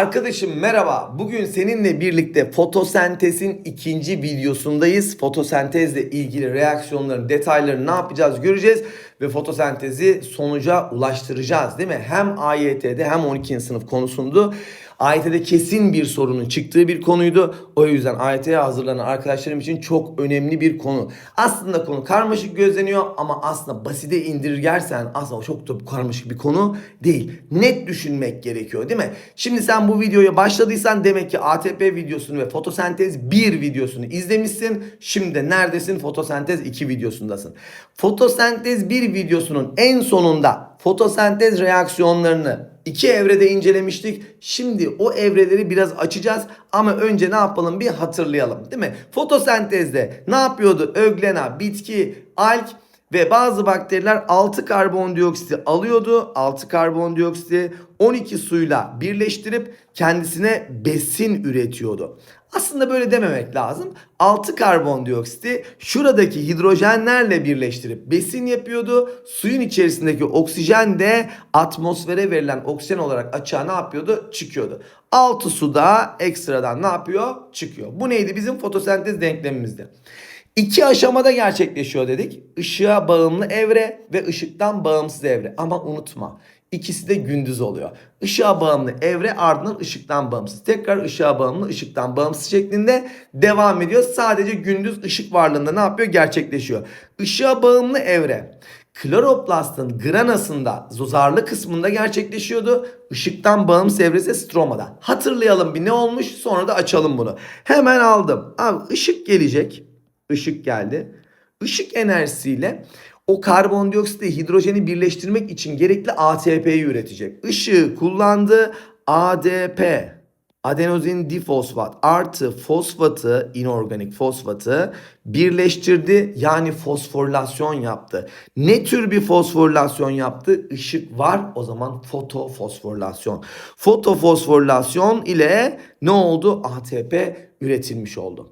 Arkadaşım merhaba. Bugün seninle birlikte fotosentezin ikinci videosundayız. Fotosentezle ilgili reaksiyonların detaylarını ne yapacağız göreceğiz. Ve fotosentezi sonuca ulaştıracağız değil mi? Hem AYT'de hem 12. sınıf konusundu. AYT'de kesin bir sorunun çıktığı bir konuydu. O yüzden AYT'ye hazırlanan arkadaşlarım için çok önemli bir konu. Aslında konu karmaşık gözleniyor ama aslında basite indirgersen aslında çok da karmaşık bir konu değil. Net düşünmek gerekiyor değil mi? Şimdi sen bu videoya başladıysan demek ki ATP videosunu ve fotosentez 1 videosunu izlemişsin. Şimdi de neredesin? Fotosentez 2 videosundasın. Fotosentez 1 videosunun en sonunda fotosentez reaksiyonlarını iki evrede incelemiştik. Şimdi o evreleri biraz açacağız ama önce ne yapalım bir hatırlayalım değil mi? Fotosentezde ne yapıyordu? Öglena, bitki, alg ve bazı bakteriler 6 karbondioksiti alıyordu. 6 karbondioksiti 12 suyla birleştirip kendisine besin üretiyordu. Aslında böyle dememek lazım. 6 karbondioksiti şuradaki hidrojenlerle birleştirip besin yapıyordu. Suyun içerisindeki oksijen de atmosfere verilen oksijen olarak açığa ne yapıyordu? Çıkıyordu. 6 su da ekstradan ne yapıyor? Çıkıyor. Bu neydi? Bizim fotosentez denklemimizdi. İki aşamada gerçekleşiyor dedik. Işığa bağımlı evre ve ışıktan bağımsız evre. Ama unutma ikisi de gündüz oluyor. Işığa bağımlı evre ardından ışıktan bağımsız. Tekrar ışığa bağımlı ışıktan bağımsız şeklinde devam ediyor. Sadece gündüz ışık varlığında ne yapıyor? Gerçekleşiyor. Işığa bağımlı evre kloroplastın granasında zarlı kısmında gerçekleşiyordu. Işıktan bağımsız evresi stromada. Hatırlayalım bir ne olmuş sonra da açalım bunu. Hemen aldım. Abi ışık gelecek. Işık geldi. Işık enerjisiyle o karbondioksitle hidrojeni birleştirmek için gerekli ATP'yi üretecek. Işığı kullandı. ADP adenozin difosfat artı fosfatı inorganik fosfatı birleştirdi yani fosforilasyon yaptı. Ne tür bir fosforilasyon yaptı? Işık var o zaman fotofosforilasyon. Fotofosforilasyon ile ne oldu? ATP üretilmiş oldu.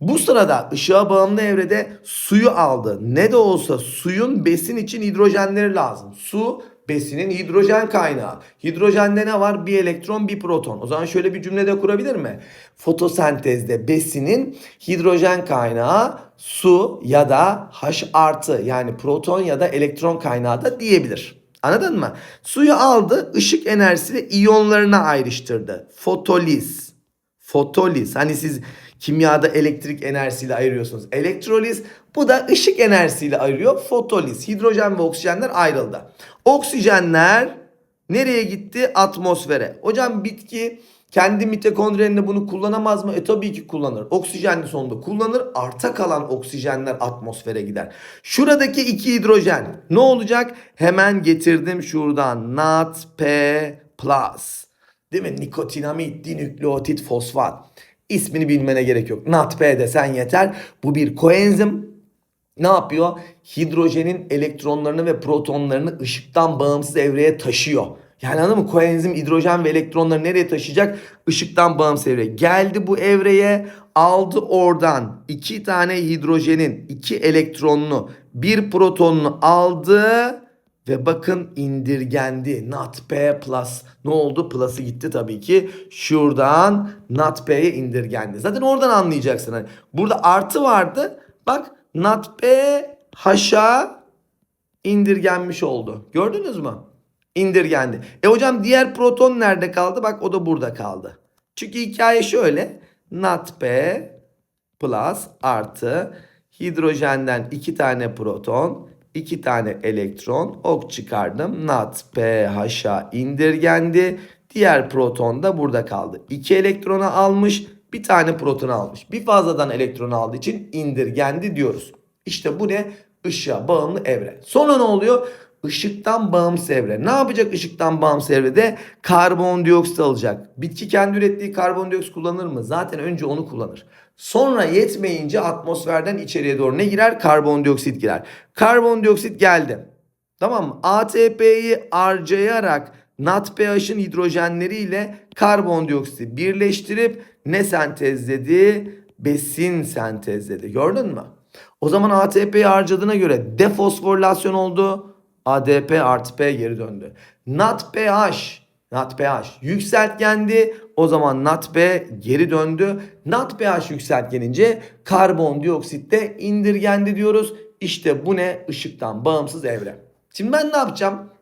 Bu sırada ışığa bağımlı evrede suyu aldı. Ne de olsa suyun besin için hidrojenleri lazım. Su besinin hidrojen kaynağı. Hidrojende ne var? Bir elektron, bir proton. O zaman şöyle bir cümlede kurabilir mi? Fotosentezde besinin hidrojen kaynağı su ya da H artı yani proton ya da elektron kaynağı da diyebilir. Anladın mı? Suyu aldı, ışık enerjisiyle iyonlarına ayrıştırdı. Fotoliz. Fotoliz. Hani siz kimyada elektrik enerjisiyle ayırıyorsunuz. Elektroliz bu da ışık enerjisiyle ayırıyor. Fotoliz. Hidrojen ve oksijenler ayrıldı. Oksijenler nereye gitti? Atmosfere. Hocam bitki kendi mitokondrilerinde bunu kullanamaz mı? E tabii ki kullanır. Oksijenli sonunda kullanır. Arta kalan oksijenler atmosfere gider. Şuradaki iki hidrojen ne olacak? Hemen getirdim şuradan. NADP plus. Değil mi? Nikotinamid, dinükleotit, fosfat. İsmini bilmene gerek yok. NADP desen yeter. Bu bir koenzim. Ne yapıyor? Hidrojenin elektronlarını ve protonlarını ışıktan bağımsız evreye taşıyor. Yani anladın mı? Koenzim hidrojen ve elektronları nereye taşıyacak? Işıktan bağımsız evreye. Geldi bu evreye aldı oradan iki tane hidrojenin iki elektronunu bir protonunu aldı ve bakın indirgendi. NADP plus. Ne oldu? Plus'ı gitti tabii ki. Şuradan NADP'ye indirgendi. Zaten oradan anlayacaksın. Hani burada artı vardı. Bak NADP haşa indirgenmiş oldu. Gördünüz mü? İndirgendi. E hocam diğer proton nerede kaldı? Bak o da burada kaldı. Çünkü hikaye şöyle. NADP plus artı hidrojenden iki tane proton, iki tane elektron ok çıkardım. NAT PH'a indirgendi. Diğer proton da burada kaldı. İki elektronu almış, bir tane proton almış. Bir fazladan elektron aldığı için indirgendi diyoruz. İşte bu ne? Işığa bağımlı evre. Sonra ne oluyor? Işıktan bağımsız evre. Ne yapacak ışıktan bağımsız evrede? Karbondioksit alacak. Bitki kendi ürettiği karbondioksit kullanır mı? Zaten önce onu kullanır. Sonra yetmeyince atmosferden içeriye doğru ne girer? Karbondioksit girer. Karbondioksit geldi. Tamam mı? ATP'yi harcayarak NADPH'ın hidrojenleriyle karbondioksiti birleştirip ne sentezledi? Besin sentezledi. Gördün mü? O zaman ATP'yi harcadığına göre defosforilasyon oldu. ADP artı P geri döndü. NADPH NADPH yükseltgendi. O zaman NADP geri döndü. NADPH yükseltgenince karbondioksit de indirgendi diyoruz. İşte bu ne? Işıktan bağımsız evre. Şimdi ben ne yapacağım?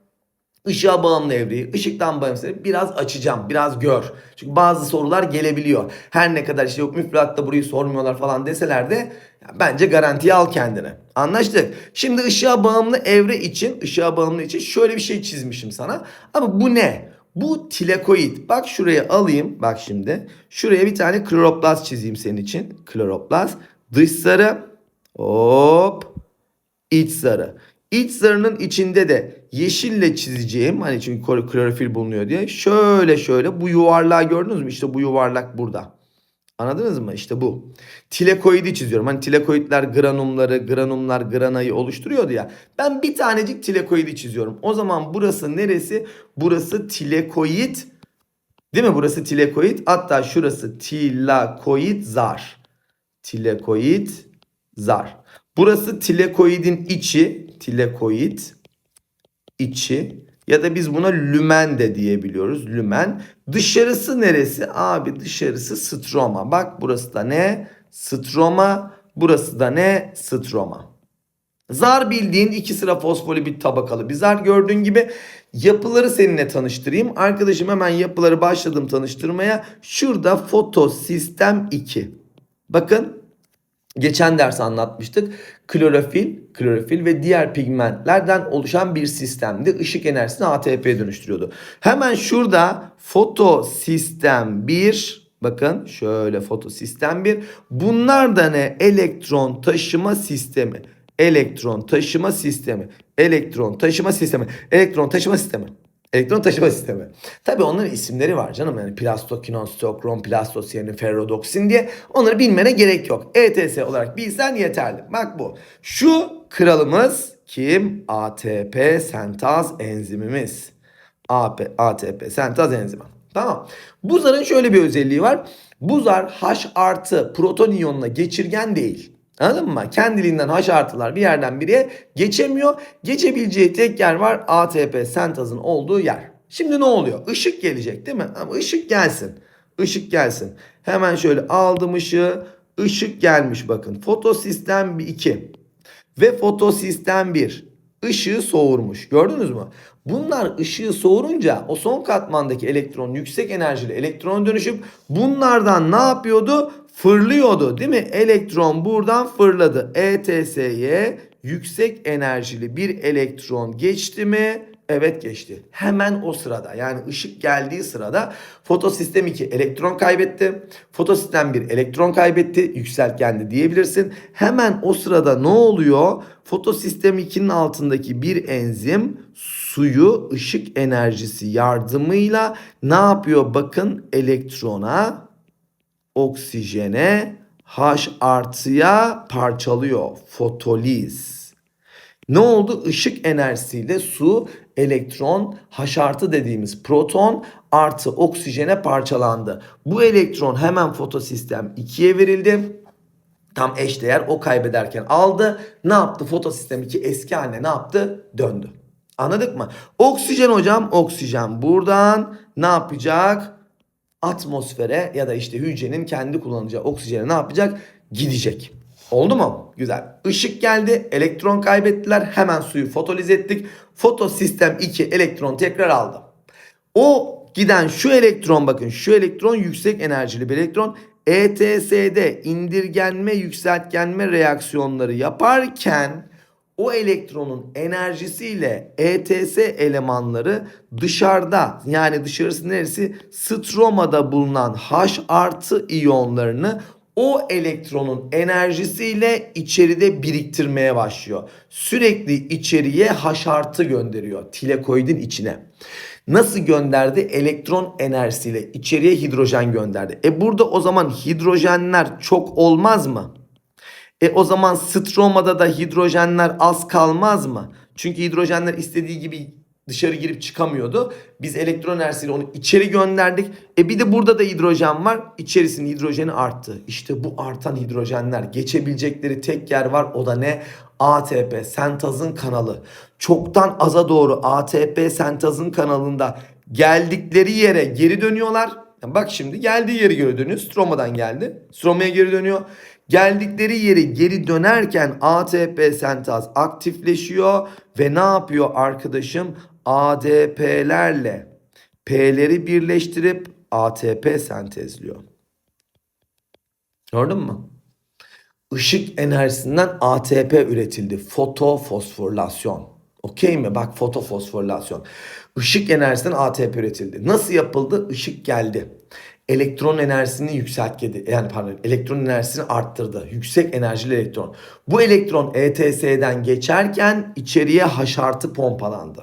Işığa bağımlı evreyi, ışıktan bağımsız evreyi biraz açacağım, biraz gör. Çünkü bazı sorular gelebiliyor. Her ne kadar işte yok müfredatta burayı sormuyorlar falan deseler de bence garantiye al kendine. Anlaştık. Şimdi ışığa bağımlı evre için, ışığa bağımlı için şöyle bir şey çizmişim sana. Ama bu ne? Bu tilekoid. Bak şuraya alayım. Bak şimdi. Şuraya bir tane kloroplast çizeyim senin için. Kloroplast. Dış sarı. Hop. İç sarı. İç zarının içinde de yeşille çizeceğim hani çünkü klor- klorofil bulunuyor diye şöyle şöyle bu yuvarlağı gördünüz mü? İşte bu yuvarlak burada. Anladınız mı? İşte bu. Tilekoidi çiziyorum. Hani tilekoidler granumları, granumlar granayı oluşturuyordu ya. Ben bir tanecik tilekoidi çiziyorum. O zaman burası neresi? Burası tilekoid. Değil mi? Burası tilekoid. Hatta şurası tilakoid zar. Tilekoid zar. Burası tilekoidin içi. Tilekoid içi. Ya da biz buna lümen de diyebiliyoruz. Lümen. Dışarısı neresi? Abi dışarısı stroma. Bak burası da ne? Stroma. Burası da ne? Stroma. Zar bildiğin iki sıra fosfolipid tabakalı bir zar gördüğün gibi yapıları seninle tanıştırayım. Arkadaşım hemen yapıları başladım tanıştırmaya. Şurada fotosistem 2. Bakın Geçen ders anlatmıştık. Klorofil, klorofil ve diğer pigmentlerden oluşan bir sistemdi. Işık enerjisini ATP'ye dönüştürüyordu. Hemen şurada fotosistem 1 Bakın şöyle fotosistem 1. Bunlar da ne? Elektron taşıma sistemi. Elektron taşıma sistemi. Elektron taşıma sistemi. Elektron taşıma sistemi. Elektron taşıma sistemi. Tabii onların isimleri var canım. Yani plastokinon, stokron, plastosyerin, ferrodoksin diye. Onları bilmene gerek yok. ETS olarak bilsen yeterli. Bak bu. Şu kralımız kim? ATP sentaz enzimimiz. AP, ATP sentaz enzimi. Tamam. Bu zarın şöyle bir özelliği var. Bu zar H artı proton iyonuna geçirgen değil. Anladın mı? Kendiliğinden H artılar bir yerden biriye geçemiyor. Geçebileceği tek yer var ATP sentazın olduğu yer. Şimdi ne oluyor? Işık gelecek değil mi? Ama ışık gelsin. Işık gelsin. Hemen şöyle aldım ışığı. Işık gelmiş bakın. Fotosistem 2 ve fotosistem 1 ışığı soğurmuş. Gördünüz mü? Bunlar ışığı soğurunca o son katmandaki elektron yüksek enerjili elektron dönüşüp bunlardan ne yapıyordu? Fırlıyordu değil mi? Elektron buradan fırladı. ETS'ye yüksek enerjili bir elektron geçti mi? Evet geçti. Hemen o sırada yani ışık geldiği sırada fotosistem 2 elektron kaybetti. Fotosistem 1 elektron kaybetti. Yükseltgendi diyebilirsin. Hemen o sırada ne oluyor? Fotosistem 2'nin altındaki bir enzim suyu ışık enerjisi yardımıyla ne yapıyor? Bakın elektrona, oksijene, H artıya parçalıyor. Fotoliz. Ne oldu? Işık enerjisiyle su, elektron, H artı dediğimiz proton artı oksijene parçalandı. Bu elektron hemen fotosistem 2'ye verildi. Tam eşdeğer o kaybederken aldı. Ne yaptı? Fotosistem 2 eski haline ne yaptı? Döndü. Anladık mı? Oksijen hocam oksijen buradan ne yapacak? Atmosfere ya da işte hücrenin kendi kullanacağı oksijene ne yapacak? Gidecek. Oldu mu? Güzel. Işık geldi. Elektron kaybettiler. Hemen suyu fotoliz ettik. Fotosistem 2 elektron tekrar aldı. O giden şu elektron bakın şu elektron yüksek enerjili bir elektron. ETS'de indirgenme yükseltgenme reaksiyonları yaparken o elektronun enerjisiyle ETS elemanları dışarıda yani dışarısı neresi? Stromada bulunan H artı iyonlarını o elektronun enerjisiyle içeride biriktirmeye başlıyor. Sürekli içeriye H artı gönderiyor tilekoidin içine. Nasıl gönderdi? Elektron enerjisiyle içeriye hidrojen gönderdi. E burada o zaman hidrojenler çok olmaz mı? E o zaman stromada da hidrojenler az kalmaz mı? Çünkü hidrojenler istediği gibi dışarı girip çıkamıyordu. Biz elektron enerjisiyle onu içeri gönderdik. E bir de burada da hidrojen var. İçerisinin hidrojeni arttı. İşte bu artan hidrojenler geçebilecekleri tek yer var. O da ne? ATP sentazın kanalı. Çoktan aza doğru ATP sentazın kanalında Geldikleri yere geri dönüyorlar. Bak şimdi geldiği yere geri dönüyor. Stroma'dan geldi. Stroma'ya geri dönüyor. Geldikleri yeri geri dönerken ATP sentaz aktifleşiyor ve ne yapıyor arkadaşım? ADP'lerle P'leri birleştirip ATP sentezliyor. Gördün mü? Işık enerjisinden ATP üretildi. Fotofosforilasyon. Okey mi? Bak fotofosforilasyon. Işık enerjisinden ATP üretildi. Nasıl yapıldı? Işık geldi. Elektron enerjisini yükseltti. Yani pardon elektron enerjisini arttırdı. Yüksek enerjili elektron. Bu elektron ETS'den geçerken içeriye haşartı pompalandı.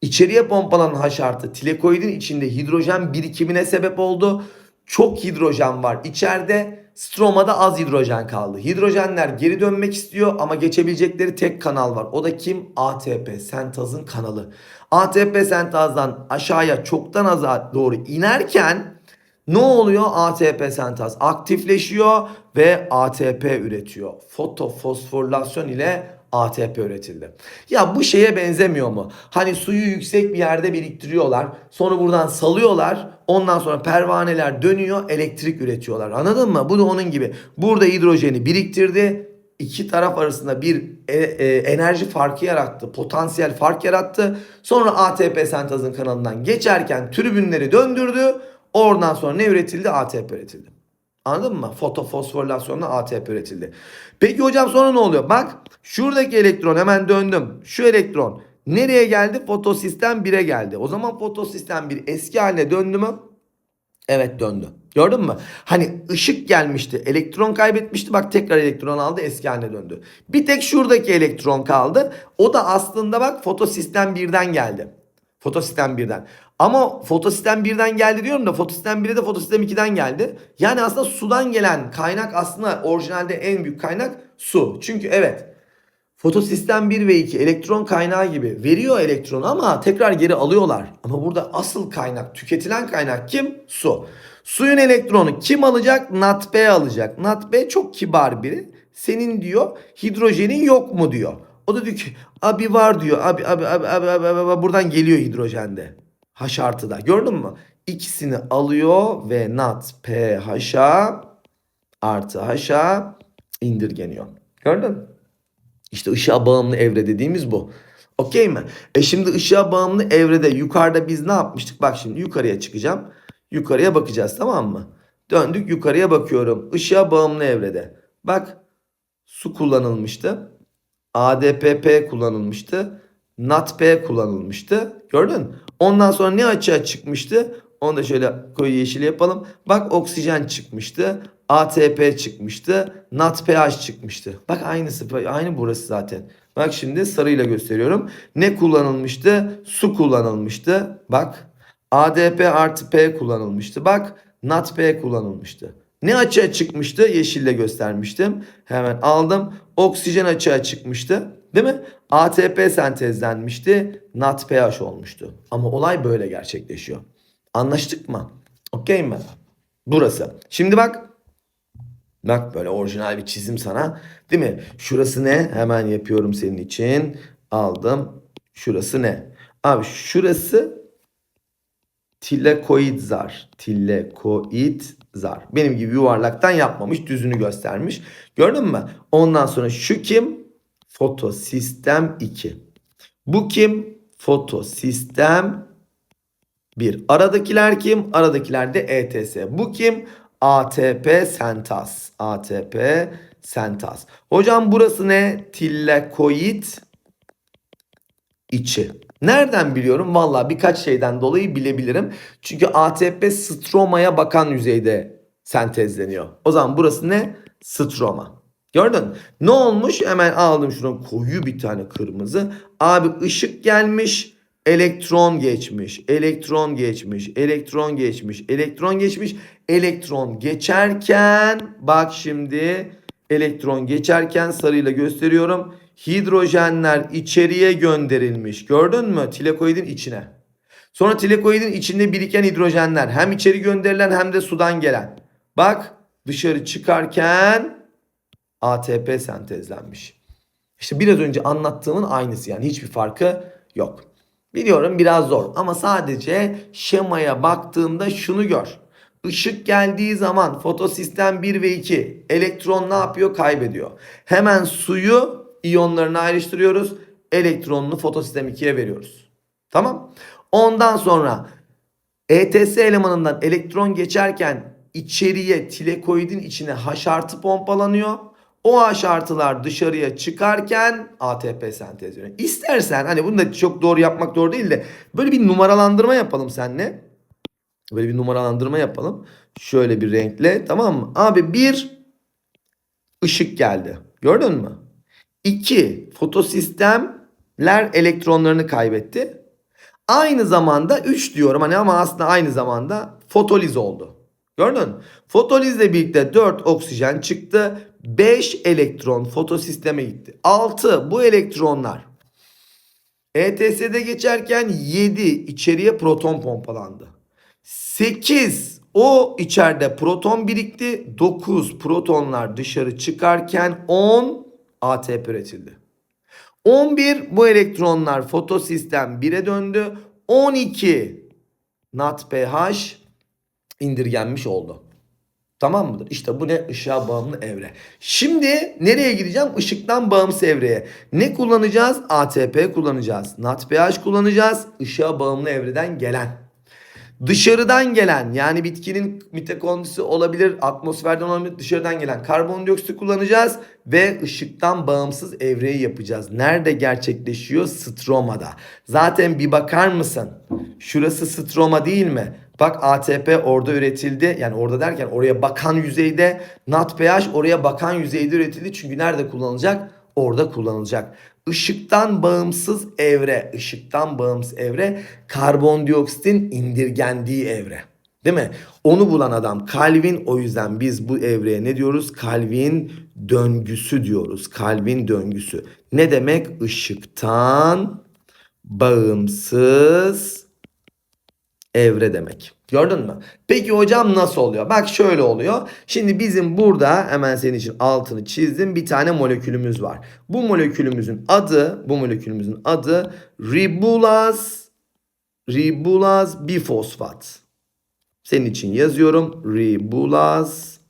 İçeriye pompalanan haşartı tilekoidin içinde hidrojen birikimine sebep oldu. Çok hidrojen var içeride. Stromada az hidrojen kaldı. Hidrojenler geri dönmek istiyor ama geçebilecekleri tek kanal var. O da kim? ATP, sentazın kanalı. ATP sentazdan aşağıya çoktan aza doğru inerken ne oluyor? ATP sentaz aktifleşiyor ve ATP üretiyor. Fotofosforilasyon ile ATP üretildi. Ya bu şeye benzemiyor mu? Hani suyu yüksek bir yerde biriktiriyorlar. Sonra buradan salıyorlar. Ondan sonra pervaneler dönüyor. Elektrik üretiyorlar. Anladın mı? Bu da onun gibi. Burada hidrojeni biriktirdi. İki taraf arasında bir e, e, enerji farkı yarattı. Potansiyel fark yarattı. Sonra ATP sentazın kanalından geçerken tribünleri döndürdü. Oradan sonra ne üretildi? ATP üretildi. Anladın mı? Fotofosforilasyonla ATP üretildi. Peki hocam sonra ne oluyor? Bak şuradaki elektron hemen döndüm. Şu elektron nereye geldi? Fotosistem 1'e geldi. O zaman fotosistem 1 eski haline döndü mü? Evet döndü. Gördün mü? Hani ışık gelmişti. Elektron kaybetmişti. Bak tekrar elektron aldı. Eski haline döndü. Bir tek şuradaki elektron kaldı. O da aslında bak fotosistem 1'den geldi. Fotosistem 1'den. Ama fotosistem 1'den geldi diyorum da fotosistem 1'e de fotosistem 2'den geldi. Yani aslında sudan gelen kaynak aslında orijinalde en büyük kaynak su. Çünkü evet fotosistem 1 ve 2 elektron kaynağı gibi veriyor elektronu ama tekrar geri alıyorlar. Ama burada asıl kaynak tüketilen kaynak kim? Su. Suyun elektronu kim alacak? NADP alacak. NADP çok kibar biri. Senin diyor hidrojenin yok mu diyor. O da diyor ki abi var diyor. Abi abi abi abi, abi, abi, abi buradan geliyor hidrojende. H artıda. Gördün mü? İkisini alıyor ve NAT pH'a artı H'a indirgeniyor. Gördün mü? İşte ışığa bağımlı evre dediğimiz bu. Okey mi? E şimdi ışığa bağımlı evrede yukarıda biz ne yapmıştık? Bak şimdi yukarıya çıkacağım. Yukarıya bakacağız tamam mı? Döndük yukarıya bakıyorum. Işığa bağımlı evrede. Bak su kullanılmıştı. ADPP kullanılmıştı. NATP kullanılmıştı. Gördün? Ondan sonra ne açığa çıkmıştı? Onu da şöyle koyu yeşil yapalım. Bak oksijen çıkmıştı. ATP çıkmıştı. NADPH çıkmıştı. Bak aynısı. Aynı burası zaten. Bak şimdi sarıyla gösteriyorum. Ne kullanılmıştı? Su kullanılmıştı. Bak. ADP artı P kullanılmıştı. Bak. NADP kullanılmıştı. Ne açığa çıkmıştı? Yeşille göstermiştim. Hemen aldım. Oksijen açığa çıkmıştı. Değil mi? ATP sentezlenmişti. NADPH olmuştu. Ama olay böyle gerçekleşiyor. Anlaştık mı? Okey mi? Burası. Şimdi bak. Bak böyle orijinal bir çizim sana. Değil mi? Şurası ne? Hemen yapıyorum senin için. Aldım. Şurası ne? Abi şurası tilekoid zar. Tilekoid zar. Benim gibi yuvarlaktan yapmamış. Düzünü göstermiş. Gördün mü? Ondan sonra şu kim? Fotosistem 2. Bu kim? Fotosistem 1. Aradakiler kim? Aradakiler de ETS. Bu kim? ATP sentaz. ATP sentaz. Hocam burası ne? Tilekoid içi. Nereden biliyorum? Valla birkaç şeyden dolayı bilebilirim. Çünkü ATP stromaya bakan yüzeyde sentezleniyor. O zaman burası ne? Stroma. Gördün? Ne olmuş? Hemen aldım şunu koyu bir tane kırmızı. Abi ışık gelmiş. Elektron geçmiş. Elektron geçmiş. Elektron geçmiş. Elektron geçmiş. Elektron geçerken bak şimdi elektron geçerken sarıyla gösteriyorum. Hidrojenler içeriye gönderilmiş. Gördün mü? Tilekoidin içine. Sonra tilekoidin içinde biriken hidrojenler hem içeri gönderilen hem de sudan gelen. Bak dışarı çıkarken ATP sentezlenmiş. İşte biraz önce anlattığımın aynısı yani hiçbir farkı yok. Biliyorum biraz zor ama sadece şemaya baktığında şunu gör. Işık geldiği zaman fotosistem 1 ve 2 elektron ne yapıyor? Kaybediyor. Hemen suyu iyonlarına ayrıştırıyoruz. Elektronunu fotosistem 2'ye veriyoruz. Tamam? Ondan sonra ETS elemanından elektron geçerken içeriye tilekoidin içine H artı pompalanıyor. O H artılar dışarıya çıkarken ATP sentezleniyor. İstersen hani bunu da çok doğru yapmak doğru değil de böyle bir numaralandırma yapalım seninle. Böyle bir numaralandırma yapalım. Şöyle bir renkle tamam mı? Abi bir ışık geldi. Gördün mü? İki fotosistemler elektronlarını kaybetti. Aynı zamanda 3 diyorum hani ama aslında aynı zamanda fotoliz oldu. Gördün? Fotolizle birlikte 4 oksijen çıktı. 5 elektron fotosisteme gitti. 6 bu elektronlar ETS'de geçerken 7 içeriye proton pompalandı. 8 o içeride proton birikti. 9 protonlar dışarı çıkarken 10 ATP üretildi. 11 bu elektronlar fotosistem 1'e döndü. 12 NADPH indirgenmiş oldu. Tamam mıdır? İşte bu ne? Işığa bağımlı evre. Şimdi nereye gideceğim? Işıktan bağımsız evreye. Ne kullanacağız? ATP kullanacağız. NADPH kullanacağız. Işığa bağımlı evreden gelen. Dışarıdan gelen yani bitkinin mitokondrisi olabilir, atmosferden olabilir, dışarıdan gelen karbondioksit kullanacağız ve ışıktan bağımsız evreyi yapacağız. Nerede gerçekleşiyor? Stromada. Zaten bir bakar mısın? Şurası stroma değil mi? Bak ATP orada üretildi. Yani orada derken oraya bakan yüzeyde. NADPH oraya bakan yüzeyde üretildi. Çünkü nerede kullanılacak? Orada kullanılacak. Işıktan bağımsız evre, ışıktan bağımsız evre karbondioksitin indirgendiği evre. Değil mi? Onu bulan adam Calvin o yüzden biz bu evreye ne diyoruz? Calvin döngüsü diyoruz. Calvin döngüsü. Ne demek? Işıktan bağımsız evre demek. Gördün mü? Peki hocam nasıl oluyor? Bak şöyle oluyor. Şimdi bizim burada hemen senin için altını çizdim. Bir tane molekülümüz var. Bu molekülümüzün adı, bu molekülümüzün adı ribulaz ribulaz bifosfat. Senin için yazıyorum. Ribulaz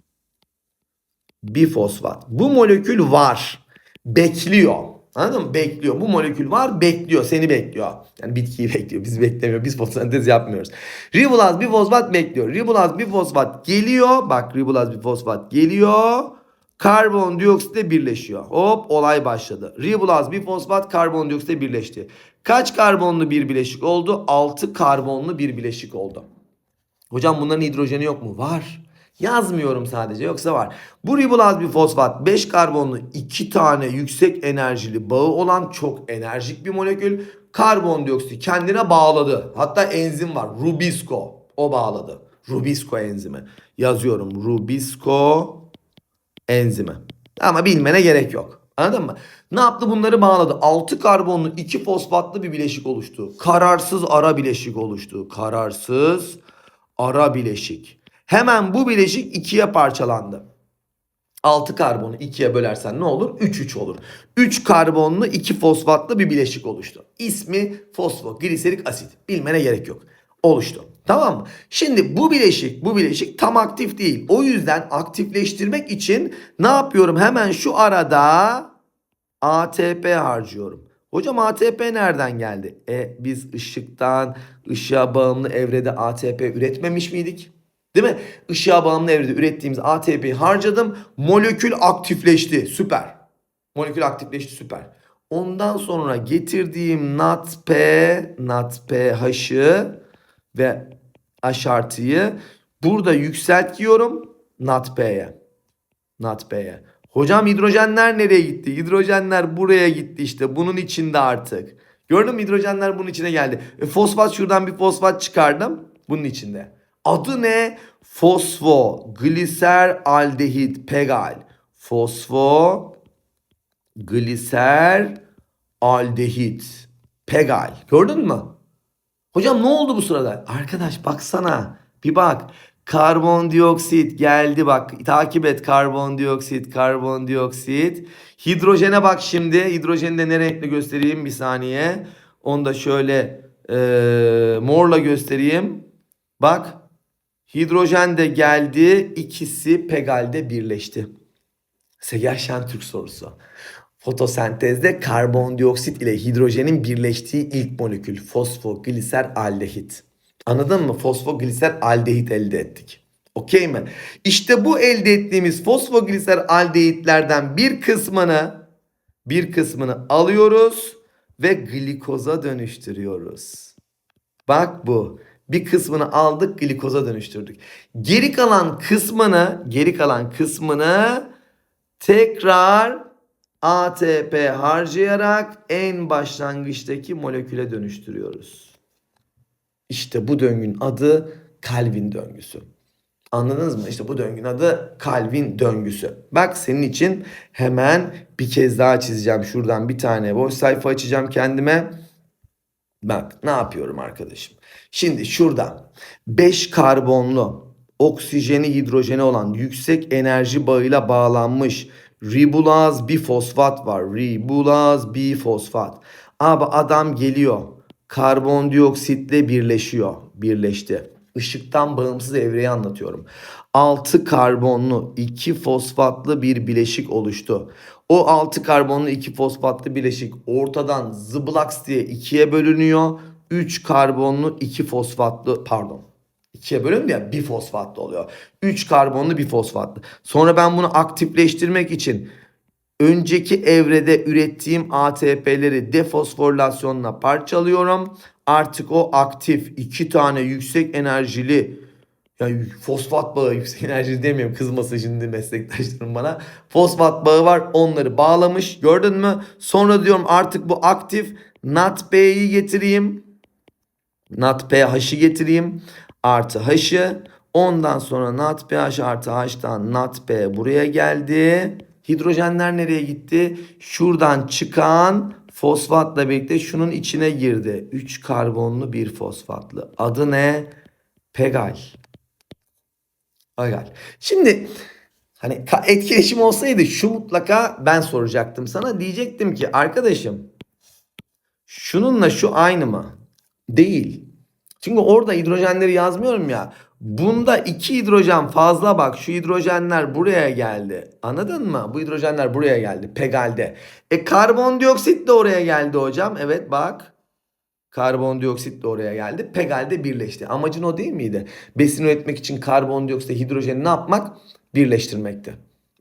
bifosfat. Bu molekül var. Bekliyor. Anladın mı? Bekliyor. Bu molekül var bekliyor. Seni bekliyor. Yani bitkiyi bekliyor. Biz beklemiyor. Biz fotosentez yapmıyoruz. Ribulaz bifosfat bekliyor. Ribulaz bifosfat geliyor. Bak ribulaz bifosfat geliyor. Karbondioksitle birleşiyor. Hop olay başladı. Ribulaz bifosfat karbondioksitle birleşti. Kaç karbonlu bir bileşik oldu? 6 karbonlu bir bileşik oldu. Hocam bunların hidrojeni yok mu? Var. Yazmıyorum sadece yoksa var. Bu ribulaz bir fosfat 5 karbonlu 2 tane yüksek enerjili bağı olan çok enerjik bir molekül. Karbondioksit kendine bağladı. Hatta enzim var. Rubisco. O bağladı. Rubisco enzimi. Yazıyorum. Rubisco enzimi. Ama bilmene gerek yok. Anladın mı? Ne yaptı bunları bağladı. 6 karbonlu 2 fosfatlı bir bileşik oluştu. Kararsız ara bileşik oluştu. Kararsız ara bileşik. Hemen bu bileşik ikiye parçalandı. 6 karbonu ikiye bölersen ne olur? 3-3 olur. 3 karbonlu 2 fosfatlı bir bileşik oluştu. İsmi fosfogliserik asit. Bilmene gerek yok. Oluştu. Tamam mı? Şimdi bu bileşik, bu bileşik tam aktif değil. O yüzden aktifleştirmek için ne yapıyorum? Hemen şu arada ATP harcıyorum. Hocam ATP nereden geldi? E biz ışıktan, ışığa bağımlı evrede ATP üretmemiş miydik? Değil mi? Işığa bağımlı evrede ürettiğimiz ATP'yi harcadım. Molekül aktifleşti. Süper. Molekül aktifleşti. Süper. Ondan sonra getirdiğim NADP, NADPH'ı ve H artıyı burada yükseltiyorum NADP'ye. NADP'ye. Hocam hidrojenler nereye gitti? Hidrojenler buraya gitti işte. Bunun içinde artık. Gördün mü hidrojenler bunun içine geldi. E, fosfat şuradan bir fosfat çıkardım. Bunun içinde. Adı ne? Fosfogliser aldehit pegal. Fosfo gliser aldehit pegal. Gördün mü? Hocam ne oldu bu sırada? Arkadaş baksana. Bir bak. Karbondioksit geldi bak. Takip et karbondioksit, karbondioksit. Hidrojene bak şimdi. Hidrojeni de ne renkle göstereyim bir saniye. Onu da şöyle Ee, morla göstereyim. Bak hidrojen de geldi. ikisi pegalde birleşti. Seger Şentürk sorusu. Fotosentezde karbondioksit ile hidrojenin birleştiği ilk molekül fosfogliser aldehit. Anladın mı? Fosfogliser aldehit elde ettik. Okey mi? İşte bu elde ettiğimiz fosfogliser aldehitlerden bir kısmını bir kısmını alıyoruz ve glikoza dönüştürüyoruz. Bak bu. Bir kısmını aldık glikoza dönüştürdük. Geri kalan kısmını, geri kalan kısmını tekrar ATP harcayarak en başlangıçtaki moleküle dönüştürüyoruz. İşte bu döngünün adı Calvin döngüsü. Anladınız mı? İşte bu döngünün adı Calvin döngüsü. Bak senin için hemen bir kez daha çizeceğim. Şuradan bir tane boş sayfa açacağım kendime. Bak ne yapıyorum arkadaşım. Şimdi şurada 5 karbonlu oksijeni hidrojeni olan yüksek enerji bağıyla bağlanmış ribulaz bifosfat var. Ribulaz bifosfat. Abi adam geliyor. Karbondioksitle birleşiyor. Birleşti. Işıktan bağımsız evreyi anlatıyorum. 6 karbonlu 2 fosfatlı bir bileşik oluştu. O 6 karbonlu 2 fosfatlı bileşik ortadan zıblaks diye ikiye bölünüyor. 3 karbonlu 2 fosfatlı pardon. ikiye bölündü ya bir fosfatlı oluyor. 3 karbonlu bir fosfatlı. Sonra ben bunu aktifleştirmek için önceki evrede ürettiğim ATP'leri defosforilasyonla parçalıyorum. Artık o aktif iki tane yüksek enerjili yani fosfat bağı yüksek enerji demiyorum kızmasın şimdi meslektaşlarım bana. Fosfat bağı var onları bağlamış gördün mü? Sonra diyorum artık bu aktif NADP'yi getireyim. NADPH'ı getireyim. Artı H'ı. Ondan sonra NADPH artı H'tan NADP buraya geldi. Hidrojenler nereye gitti? Şuradan çıkan fosfatla birlikte şunun içine girdi. 3 karbonlu bir fosfatlı. Adı ne? Pegal. Pegal. Şimdi hani etkileşim olsaydı şu mutlaka ben soracaktım sana. Diyecektim ki arkadaşım şununla şu aynı mı? Değil. Çünkü orada hidrojenleri yazmıyorum ya. Bunda iki hidrojen fazla bak şu hidrojenler buraya geldi. Anladın mı? Bu hidrojenler buraya geldi. Pegalde. E karbondioksit de oraya geldi hocam. Evet bak. Karbondioksit de oraya geldi. Pegalde birleşti. Amacın o değil miydi? Besin üretmek için karbondioksit hidrojeni ne yapmak? Birleştirmekti.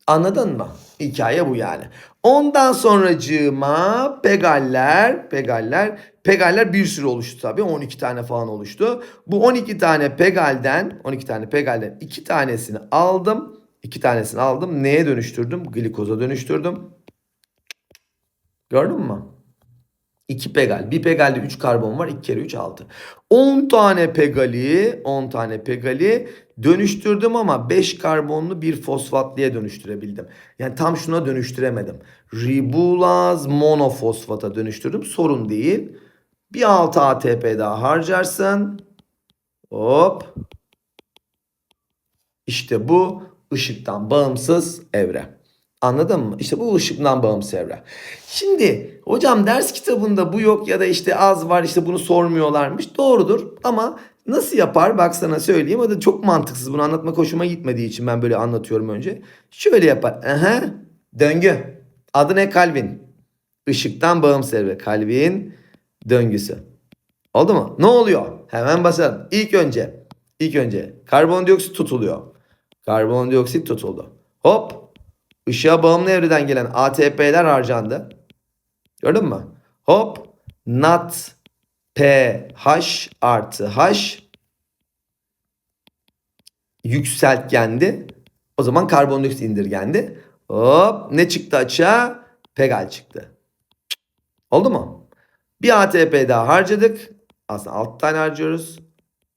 Anladın mı? Hikaye bu yani. Ondan sonracığıma pegaller, pegaller, pegaller bir sürü oluştu tabii. 12 tane falan oluştu. Bu 12 tane pegalden, 12 tane pegalden 2 tanesini aldım. 2 tanesini aldım. Neye dönüştürdüm? Glikoza dönüştürdüm. Gördün mü? 2 pegal. Bir pegalde 3 karbon var. 2 kere 3 6. 10 tane pegali, 10 tane pegali dönüştürdüm ama 5 karbonlu bir fosfatlıya dönüştürebildim. Yani tam şuna dönüştüremedim. Ribulaz monofosfata dönüştürdüm. Sorun değil. Bir 6 ATP daha harcarsın. Hop. İşte bu ışıktan bağımsız evre. Anladın mı? İşte bu ışıktan bağımsız evre. Şimdi hocam ders kitabında bu yok ya da işte az var işte bunu sormuyorlarmış. Doğrudur ama nasıl yapar bak sana söyleyeyim. O da çok mantıksız bunu anlatmak hoşuma gitmediği için ben böyle anlatıyorum önce. Şöyle yapar. Aha, döngü. Adı ne Calvin? Işıktan bağımsız evre. Calvin döngüsü. Oldu mu? Ne oluyor? Hemen basalım. İlk önce ilk önce karbondioksit tutuluyor. Karbondioksit tutuldu. Hop Işığa bağımlı evreden gelen ATP'ler harcandı. Gördün mü? Hop. NAT pH artı H yükseltgendi. O zaman karbondioksit indirgendi. Hop. Ne çıktı açığa? Pegal çıktı. Oldu mu? Bir ATP daha harcadık. Aslında 6 tane harcıyoruz.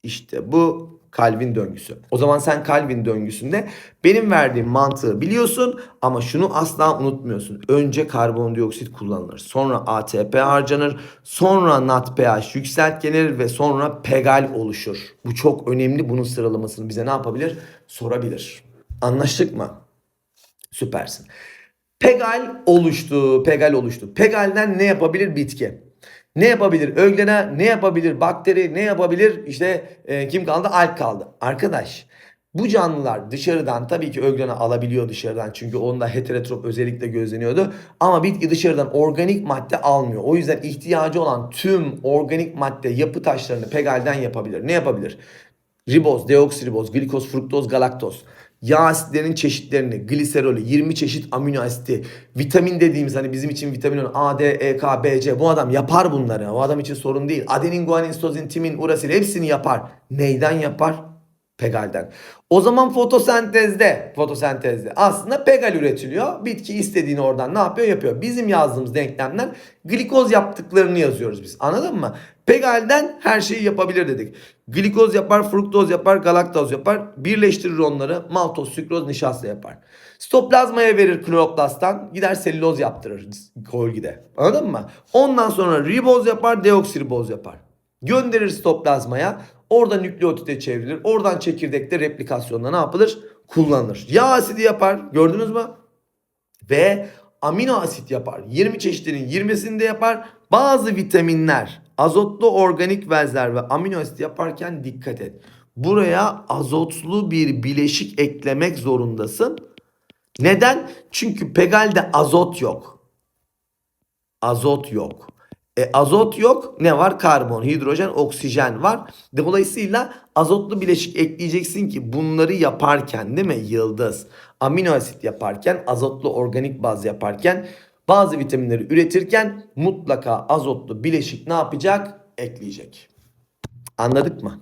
İşte bu Calvin döngüsü. O zaman sen Calvin döngüsünde benim verdiğim mantığı biliyorsun ama şunu asla unutmuyorsun. Önce karbondioksit kullanılır. Sonra ATP harcanır. Sonra NADPH yükseltgenir ve sonra pegal oluşur. Bu çok önemli. Bunun sıralamasını bize ne yapabilir? Sorabilir. Anlaştık mı? Süpersin. Pegal oluştu. Pegal oluştu. Pegalden ne yapabilir bitki? Ne yapabilir? Öglena ne yapabilir? Bakteri ne yapabilir? İşte e, kim kaldı? Alg kaldı. Arkadaş bu canlılar dışarıdan tabii ki öglena alabiliyor dışarıdan çünkü onda heterotrop özellikle gözleniyordu. Ama bitki dışarıdan organik madde almıyor. O yüzden ihtiyacı olan tüm organik madde yapı taşlarını pegalden yapabilir. Ne yapabilir? Riboz, deoksiriboz, glikoz, fruktoz, galaktoz. Yağ asitlerinin çeşitlerini, gliserolü, 20 çeşit amino asiti, vitamin dediğimiz hani bizim için vitamin olan A, D, E, K, B, C bu adam yapar bunları. O adam için sorun değil. Adenin, guanin, sitozin, timin, urasil hepsini yapar. Neyden yapar? Pegalden. O zaman fotosentezde, fotosentezde aslında pegal üretiliyor. Bitki istediğini oradan ne yapıyor? Yapıyor. Bizim yazdığımız denklemden glikoz yaptıklarını yazıyoruz biz. Anladın mı? Pegalden her şeyi yapabilir dedik. Glikoz yapar, fruktoz yapar, galaktoz yapar. Birleştirir onları. Maltoz, sükroz, nişasta yapar. Stoplazmaya verir kloroplastan. Gider selüloz yaptırır Golgi'de. Anladın mı? Ondan sonra riboz yapar, deoksiriboz yapar. Gönderir stoplazmaya. Orada nükleotide çevrilir. Oradan çekirdekte replikasyonda ne yapılır? Kullanılır. Yağ asidi yapar. Gördünüz mü? Ve amino asit yapar. 20 çeşidinin 20'sini de yapar. Bazı vitaminler, azotlu organik bezler ve amino asit yaparken dikkat et. Buraya azotlu bir bileşik eklemek zorundasın. Neden? Çünkü pegalde azot yok. Azot yok. E, azot yok. Ne var? Karbon, hidrojen, oksijen var. Dolayısıyla azotlu bileşik ekleyeceksin ki bunları yaparken değil mi? Yıldız. Amino asit yaparken, azotlu organik baz yaparken bazı vitaminleri üretirken mutlaka azotlu bileşik ne yapacak? Ekleyecek. Anladık mı?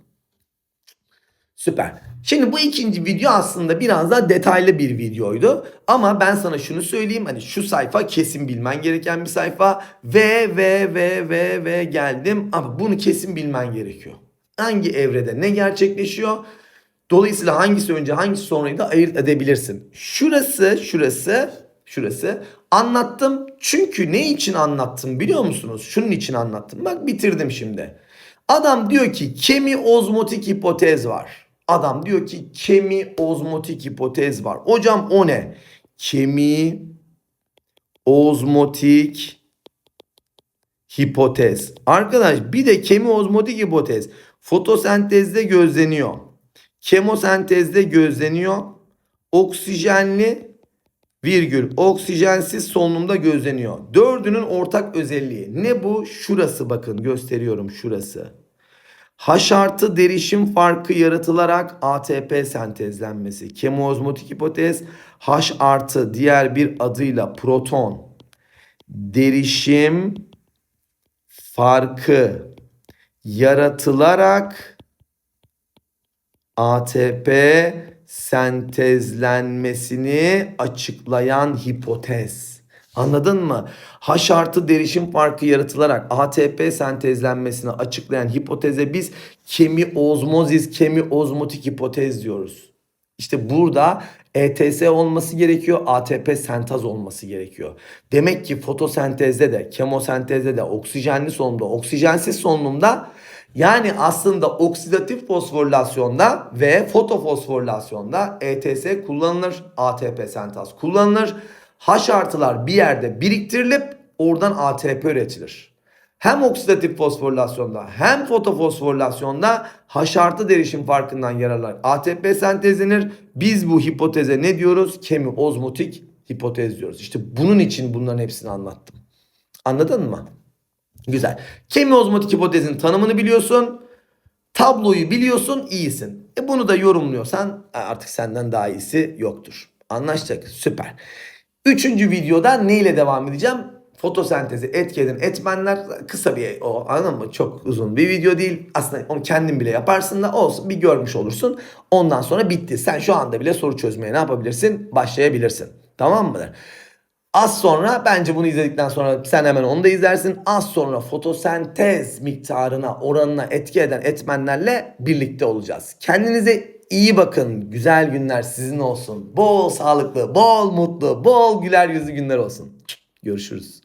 Süper. Şimdi bu ikinci video aslında biraz daha detaylı bir videoydu. Ama ben sana şunu söyleyeyim. Hani şu sayfa kesin bilmen gereken bir sayfa. Ve ve ve ve ve geldim. Ama bunu kesin bilmen gerekiyor. Hangi evrede ne gerçekleşiyor? Dolayısıyla hangisi önce hangisi sonrayı da ayırt edebilirsin. Şurası, şurası, şurası anlattım. Çünkü ne için anlattım biliyor musunuz? Şunun için anlattım. Bak bitirdim şimdi. Adam diyor ki kemi ozmotik hipotez var. Adam diyor ki kemi ozmotik hipotez var. Hocam o ne? Kemi ozmotik hipotez. Arkadaş bir de kemi ozmotik hipotez fotosentezde gözleniyor. Kemosentezde gözleniyor. Oksijenli virgül oksijensiz solunumda gözleniyor. Dördünün ortak özelliği. Ne bu? Şurası bakın gösteriyorum şurası. H artı derişim farkı yaratılarak ATP sentezlenmesi. Kemoozmotik hipotez H artı diğer bir adıyla proton derişim farkı yaratılarak ATP sentezlenmesini açıklayan hipotez. Anladın mı? H artı derişim farkı yaratılarak ATP sentezlenmesini açıklayan hipoteze biz kemiozmozis, kemiozmotik hipotez diyoruz. İşte burada ETS olması gerekiyor, ATP sentaz olması gerekiyor. Demek ki fotosentezde de, kemosentezde de, oksijenli solunumda, oksijensiz solunumda yani aslında oksidatif fosforilasyonda ve fotofosforilasyonda ETS kullanılır, ATP sentaz kullanılır. H artılar bir yerde biriktirilip oradan ATP üretilir. Hem oksidatif fosforilasyonda hem fotofosforilasyonda H artı derişim farkından yararlar. ATP sentezlenir. Biz bu hipoteze ne diyoruz? Kemi ozmotik hipotez diyoruz. İşte bunun için bunların hepsini anlattım. Anladın mı? Güzel. Kemi ozmotik hipotezin tanımını biliyorsun. Tabloyu biliyorsun, iyisin. E bunu da yorumluyorsan artık senden daha iyisi yoktur. Anlaştık. Süper. Üçüncü videoda ne ile devam edeceğim? Fotosentezi etki eden etmenler kısa bir o anladın mı? Çok uzun bir video değil. Aslında onu kendin bile yaparsın da olsun bir görmüş olursun. Ondan sonra bitti. Sen şu anda bile soru çözmeye ne yapabilirsin? Başlayabilirsin. Tamam mıdır? Az sonra bence bunu izledikten sonra sen hemen onu da izlersin. Az sonra fotosentez miktarına, oranına etki eden etmenlerle birlikte olacağız. Kendinize iyi bakın. Güzel günler sizin olsun. Bol sağlıklı, bol mutlu, bol güler yüzlü günler olsun. Görüşürüz.